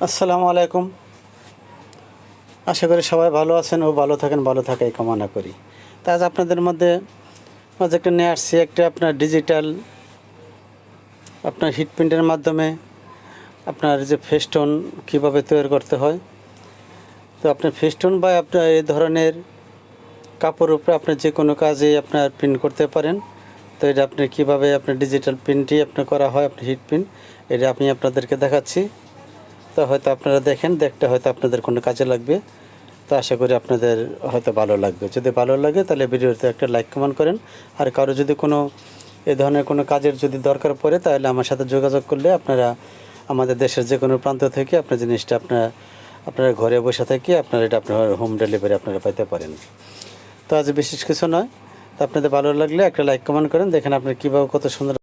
আসসালামু আলাইকুম। আশা করি সবাই ভালো আছেন ও ভালো থাকেন, ভালো থাকাই কামনা করি। তা আজ আপনাদের মধ্যে একটা নিয়ে আসছি, একটা আপনার ডিজিটাল আপনার হিট প্রিন্টের মাধ্যমে আপনার যে ফেস্টন কীভাবে তৈরি করতে হয়। তো আপনার ফেস্টন বা আপনার এই ধরনের কাপড়ের উপরে আপনি যে কোনো কাজে আপনার প্রিন্ট করতে পারেন। তো এটা আপনি কীভাবে আপনার ডিজিটাল প্রিন্টই আপনার করা হয় আপনি হিট প্রিন্ট এটা আমি আপনাদেরকে দেখাচ্ছি। তো হয়তো আপনারা দেখেন, দেখতে হয়তো আপনাদের কোনো কাজে লাগবে। তো আশা করি আপনাদের হয়তো ভালো লাগবে। যদি ভালো লাগে, তাহলে ভিডিওতে একটা লাইক কমেন্ট করেন। আর কারও যদি কোনো এ ধরনের কোনো কাজের যদি দরকার পড়ে, তাহলে আমার সাথে যোগাযোগ করলে আপনারা আমাদের দেশের যে কোনো প্রান্ত থেকে আপনার জিনিসটা আপনার, আপনারা ঘরে বসে থেকে আপনারা এটা আপনার হোম ডেলিভারি আপনারা পাইতে পারেন। তো আজ বিশেষ কিছু নয়। তো আপনাদের ভালো লাগলে একটা লাইক কমেন্ট করেন। দেখেন আপনি কীভাবে কত সুন্দর